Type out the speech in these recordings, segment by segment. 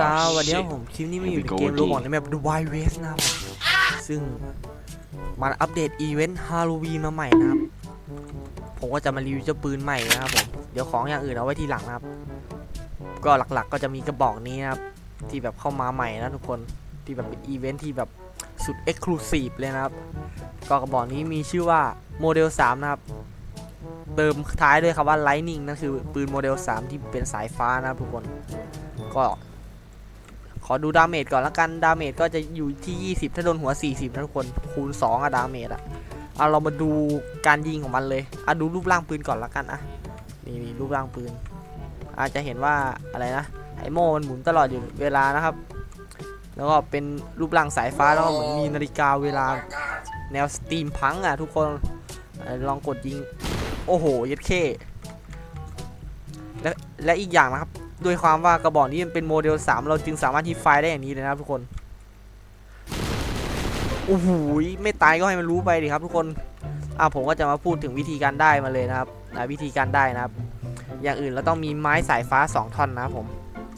สวัสดีครับผมคลิปนี้มาอยู่ในเกมโรบอทในแมป The Wild West นะครับผมซึ่งมันอัปเดตอีเวนต์ฮาโลวีนมาใหม่นะครับ ผมก็จะมารีวิวเจ้าปืนใหม่นะครับผมเดี๋ยวของอย่างอื่นเอาไว้ทีหลังนะครับ ก็หลักๆก็จะมีกระบอกนี้นะครับที่แบบเข้ามาใหม่นะทุกคนที่แบบเป็นอีเวนต์ที่แบบสุดเอ็กซ์คลูซีฟเลยนะครับ ก็กระบอกนี้มีชื่อว่าโมเดล3นะครับเติมท้ายด้วยคำว่า Lightning นั่นคือปืนโมเดล 3 ที่เป็นสายฟ้านะครับทุกคน ก็ข อดูดาเมจก่อนละกัน ดาเมจก็จะอยู่ที่ 20 ถ้าโดนหัว 40ทุกคนคูณ 2อะดาเมจอะเอาเรามาดูการยิงของมันเลยอะดูรูปร่างปืนก่อนละกันอะนี่นี่รูปร่างปืน อาจจะเห็นว่าอะไรนะไอโม่มันหมุนตลอดอยู่เวลานะครับ แล้วก็เป็นรูปร่างสายฟ้าแล้วก็เหมือนมีนาฬิกาเวลาแนวสตรีมพังอะทุกคนอลองกดยิง โอ้โหย็ดเคและและอีกอย่างนะครับ ด้วยความว่ากระบอกนี้มันเป็นโมเดล 3 เราจึงสามารถที่ไฟได้อย่างนี้เลยนะครับทุกคนโอ้โหไม่ตายก็ให้มันรู้ไปดิครับทุกคนอะผมก็จะมาพูดถึงวิธีการได้มาเลยนะครับวิธีการได้นะครับ อย่างอื่นเราต้องมีไม้สายฟ้า 2 ท่อนนะครับผม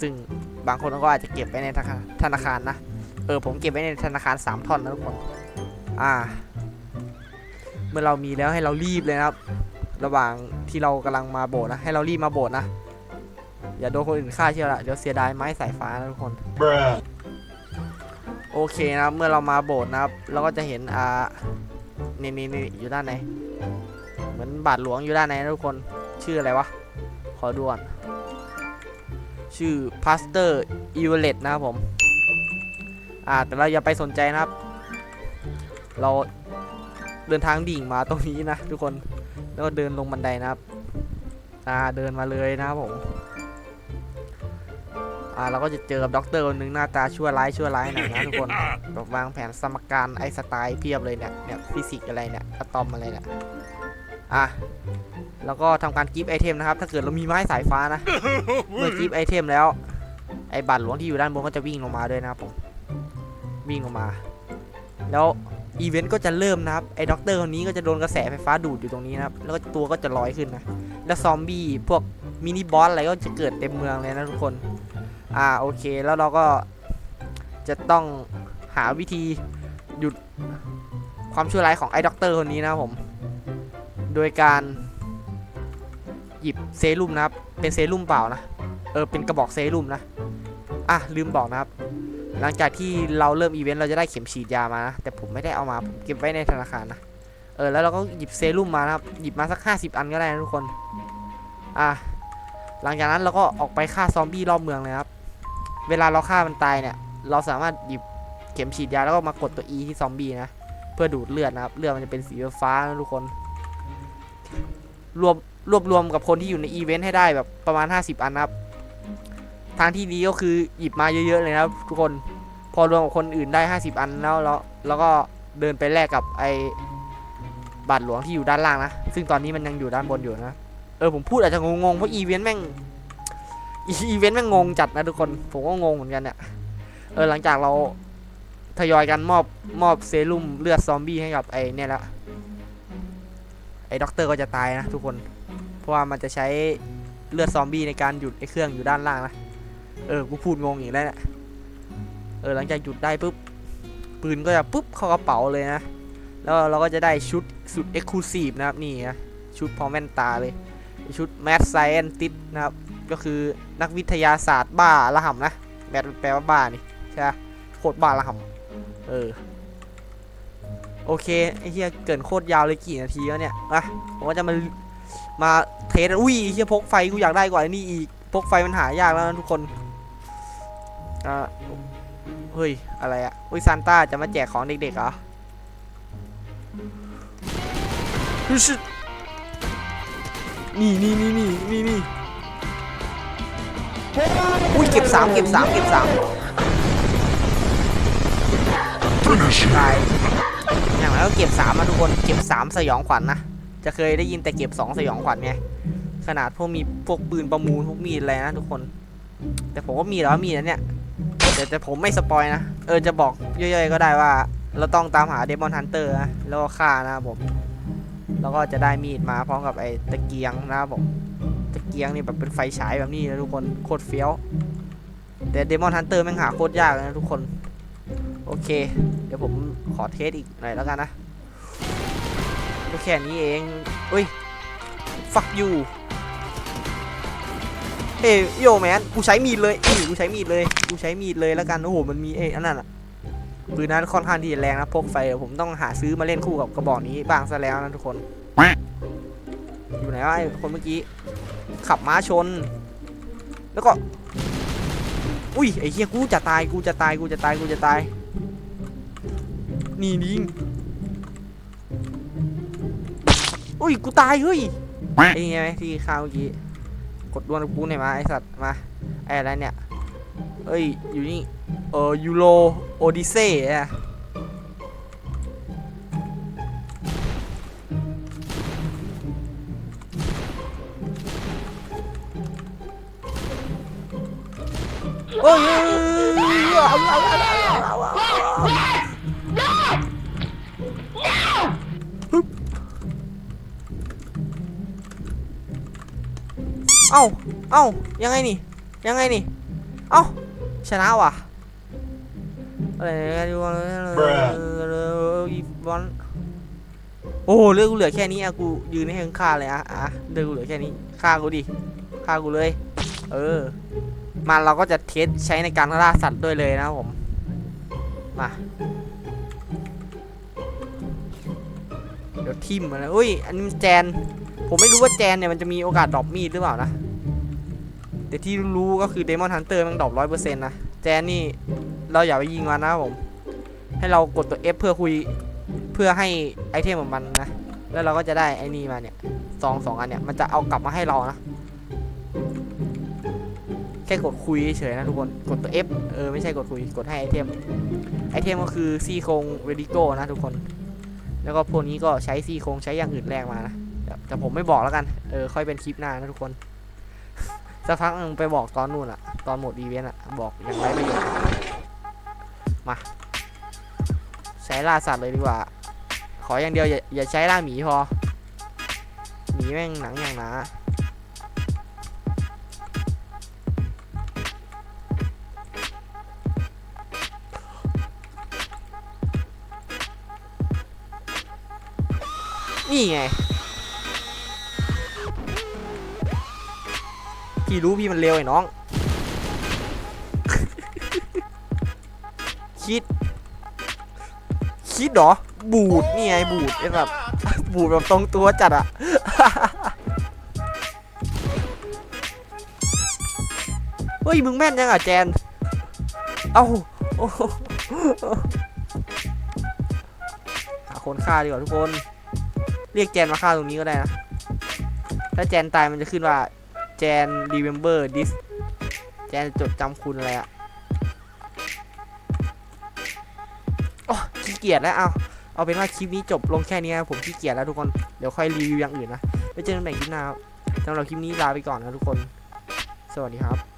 ซึ่งบางคนก็อาจจะเก็บไว้ในธนาคารนะเออผมเก็บไว้ในธนาคาร 3 ท่อนนะทุกคนอ่า เมื่อเรามีแล้วให้เรารีบเลยนะครับ ระหว่างที่เรากำลังมาโบสถ์นะให้เรารีบมาโบสถ์นะ อย่าโดนคนอื่นฆ่าเชียวละเดี๋ยวเสียดายไม้สายฟ้านะทุกคน Bruh. โอเคนะครับเมื่อเรามาโบสถ์นะครับเราก็จะเห็นอ่านี่นี่นี่อยู่ด้านในเหมือนบาทหลวงอยู่ด้านในนะทุกคนชื่ออะไรวะ ขอดูก่อนชื่อพาสเตอร์อีเวเลตนะครับผมอ่าแต่เราอย่าไปสนใจนะครับ เราเดินทางดิ่งมาตรงนี้นะทุกคนแล้วก็เดินลงบันไดนะครับ อ่าเดินมาเลยนะครับผม อ่าเราก็จะเจอกับด็อกเตอร์คนหนึ่งหน้าตาชั่วร้ายชั่วร้ายหน่อยนะทุกคนแบบวางแผนสมการไอสไตล์เพียบเลยเนี่ยเนี่ยฟิสิกส์อะไรเนี่ยอะตอมอะไรเนี่ยอะแล้วก็ทำการกิฟต์ไอเทมนะครับ ถ้าเกิดเรามีไม้สายฟ้านะ เมื่อกิฟต์ไอเทมแล้ว ไอบัตรหลวงที่อยู่ด้านบนก็จะวิ่งลงมาด้วยนะครับผมวิ่งลงมา แล้วอีเวนต์ก็จะเริ่มนะครับ ไอด็อกเตอร์คนนี้ก็จะโดนกระแสไฟฟ้าดูดอยู่ตรงนี้นะครับ แล้วก็ตัวก็จะลอยขึ้นนะ แล้วซอมบี้พวกมินิบอสอะไรก็จะเกิดเต็มเมืองเลยนะทุกคน อ่าโอเคแล้วเราก็จะต้องหาวิธีหยุดความชั่วร้ายของไอ้ด็อกเตอร์คนนี้นะผม โดยการหยิบเซรุ่มนะครับ เป็นเซรุ่มเปล่านะ เออ เป็นกระบอกเซรุ่มนะ อะ ลืมบอกนะครับ หลังจากที่เราเริ่มอีเวนต์เราจะได้เข็มฉีดยามานะแต่ผมไม่ได้เอามา ผมเก็บไว้ในธนาคารนะ เออ แล้วเราก็หยิบเซรุ่มมานะครับ หยิบมาสัก 50 อันก็ได้นะทุกคน อะ หลังจากนั้นเราก็ออกไปฆ่าซอมบี้รอบเมืองเลยครับ เวลาเราฆ่ามันตายเนี่ย เราสามารถหยิบเข็มฉีดยาแล้วก็มากดตัว E ที่ซอมบี้นะ เพื่อดูดเลือดนะครับ เลือดมันจะเป็นสีฟ้านะทุกคน รวบรวบรวมกับคนที่อยู่ในอีเวนต์ให้ได้แบบประมาณ 50 อันนะครับ ทางที่ดีก็คือหยิบมาเยอะๆเลยนะครับ ทุกคน พอรวมกับคนอื่นได้ 50 อันแล้วแล้วแล้วก็เดินไปแลกกับไอ้บาทหลวงที่อยู่ด้านล่างนะ ซึ่งตอนนี้มันยังอยู่ด้านบนอยู่นะ เออผมพูดอาจจะงงๆเพราะอีเวนต์แม่ง อีเวนต์แม่งงงจัดนะทุกคน ผมก็งงเหมือนกันเนี่ย เออหลังจากเราทยอยกันมอบมอบเซรุ่มเลือดซอมบี้ให้กับไอ้เนี่ยแล้วไอ้ด็อกเตอร์ก็จะตายนะทุกคน เพราะว่ามันจะใช้เลือดซอมบี้ในการหยุดไอ้เครื่องอยู่ด้านล่างนะ เออ กูพูดงงอีกแล้วเนี่ย เออหลังจากหยุดได้ปุ๊บปืนก็จะปุ๊บเข้ากระเป๋าเลยนะ แล้วเราก็จะได้ชุดสุดเอ็กซ์คลูซีฟนะครับนี่นะ ชุดพร้อมแว่นตาเลย ชุดแมสไซเอนติสนะครับ ก็คือนักวิทยาศาสตร์บ้าระห่ำนะแมทแปลว่าบ้านี่ใช่โคตรบ้าระห่ำเออโอเคไอ้เหี้ยเกินโคตรยาวเลยกี่นาทีแล้วเนี่ยอะผมก็จะมามาเทสอุ้ยไอ้เหี้ยพกไฟกูอยากได้กว่าไอ้นี่อีกพกไฟมันหายากแล้วนะทุกคนอ่าเฮ้ยอะไรอะอุ้ยซานต้าจะมาแจกของเด็กๆเหรอฮึชินี่นี่นี่นี่นี่นี่ อุ้ยเก็บสามเก็บสามเก็บสามตายอย่างไรก็เก็บสามมาทุกคนเก็บสามสยองขวัญนะจะเคยได้ยินแต่เก็บสองสยองขวัญไงขนาดพวกมีพวกปืนประมูลพวกมีดอะไรนะทุกคน แต่ผมก็มีแล้วมีนะเนี่ยแต่แต่ผมไม่สปอยนะ เออจะบอกย่อยๆก็ได้ว่า เราต้องตามหาเดมอนฮันเตอร์นะแล้วก็ฆ่านะผม แล้วก็จะได้มีดมาพร้อมกับไอ้ตะเกียงนะผม ตะเกียงนี่แบบเป็นไฟฉายแบบนี้นะทุกคนโคตรเฟี้ยว แต่เดมอนฮันเตอร์แม่งหาโคตรยากนะทุกคน โอเค เดี๋ยวผมขอเทสอีกหน่อยแล้วกันนะก็แค่นี้เองเฮ้ย fuck you เอ้ยโยแมนกูใช้มีดเลยนี่กูใช้มีดเลย กูใช้มีดเลยแล้วกัน โอ้โห มันมีเอ้อันนั้นอะปืนนั้นค่อนข้างที่จะแรงนะพกไฟ ผมต้องหาซื้อมาเล่นคู่กับกระบอกนี้บ้างซะแล้วนะทุกคน อยู่ไหนวะไอ้คนเมื่อกี้ ขับม้าชน แล้วก็ อุ้ยไอ้เหี้ยกูจะตายกูจะตายกูจะตายกูจะตายนี่ยิงอุ้ยกูตายเฮ้ยไอ้เงี้ยไหมที่ข้าวเมื่อกี้กดดวลกูหน่อยมาไอสัตว์มาไออะไรเนี่ยเอ้ยอยู่นี่เออยูโรโอดิเซ่อะ โอ้ยเอ้าเอ้ายังไงนี่ ยังไงนี่ เอ้าชนะว่ะอะไรเนี่ยดูอีบอลโอ้เลือกกูเหลือแค่นี้อะกูยืนให้ข้างค่าเลยอะอะเลือกกูเหลือแค่นี้ฆ่ากูดิฆ่ากูเลย เออ มาเราก็จะเทสใช้ในการล่าสัตว์ด้วยเลยนะผมมาเดี๋ยวทิมมาแล้วอุ้ยอันนี้มันแจน ผมไม่รู้ว่าแจนเนี่ยมันจะมีโอกาสดรอปมีดหรือเปล่านะแต่ที่รู้ก็คือเดมอนฮันเตอร์มันดรอปร้อยเปอร์เซ็นต์นะแจนนี่เราอย่าไปยิงมันนะผม ให้เรากดตัว F เพื่อคุยเพื่อให้ไอเทมของมันนะ แล้วเราก็จะได้ไอ้นี่มาเนี่ยซองสองอันเนี่ยมันจะเอากลับมาให้เรานะ ค่กดคุยเฉยนะทุกคน กดตัว F เออไม่ใช่กดคุย กดให้ไอเทม ไอเทมก็คือซี่โครงเวดิโก้นะทุกคน แล้วก็พวกนี้ก็ใช้ซี่โครงใช้อย่างอื่นแลกมานะแต่แต่ผมไม่บอกแล้วกัน เออค่อยเป็นคลิปหน้านะทุกคน สักพักนึงไปบอกตอนนู่นอะตอนหมดอีเวนต์อะบอกอย่างไรไม่ยอมมา ใช้ล่าสัตว์เลยดีกว่า ขออย่างเดียวอย่าอย่าใช้ล่าหมีพอ หมีแม่งหนังอย่างหนา นี่ไง พี่รู้พี่มันเร็วไอ้น้อง คิด คิดเหรอ บูด นี่ไงบูดไอ้แบบบูดแบบตรงตัวจัดอะเฮ้ย มึงแม่นยังอะแจน เอ้าโอ้โหหาคนฆ่าดีกว่าทุกคน เรียกแจนมาฆ่าตรงนี้ก็ได้นะ ถ้าแจนตายมันจะขึ้นว่า แจน remember this แจนจดจำคุณอะไรอะโอ้ขี้เกียจแล้วเอาเอาเป็นว่าคลิปนี้จบลงแค่นี้นะผมขี้เกียจแล้วทุกคน เดี๋ยวค่อยรีวิวอย่างอื่นนะไปเจอกันใหม่คลิปหน้าสำหรับคลิปนี้ลาไปก่อนนะทุกคน สวัสดีครับ